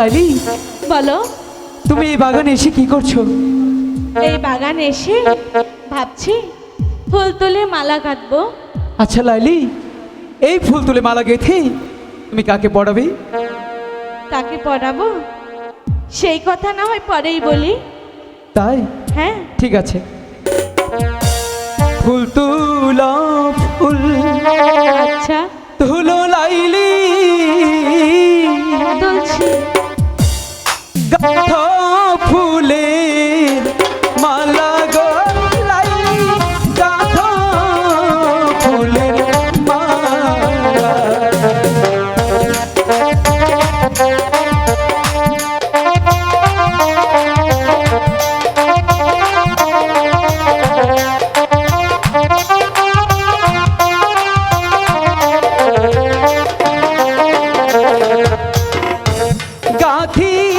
লাইলি বলো। তুমি এই বাগানে এসে কি করছ? এই বাগানে এসে ভাবছি ফুল তুলে মালা কাটবো। আচ্ছা লাইলি এই ফুল তুলে মালা গেথে তুমি কাকে পড়াবে? কাকে পড়াবো? সেই কথা না হয় পরেই বলি। তাই? হ্যাঁ। ঠিক আছে। ফুল তুলা ফুল। আচ্ছা। তুলো লাইলি গাথা ফুলের মালা। গাথা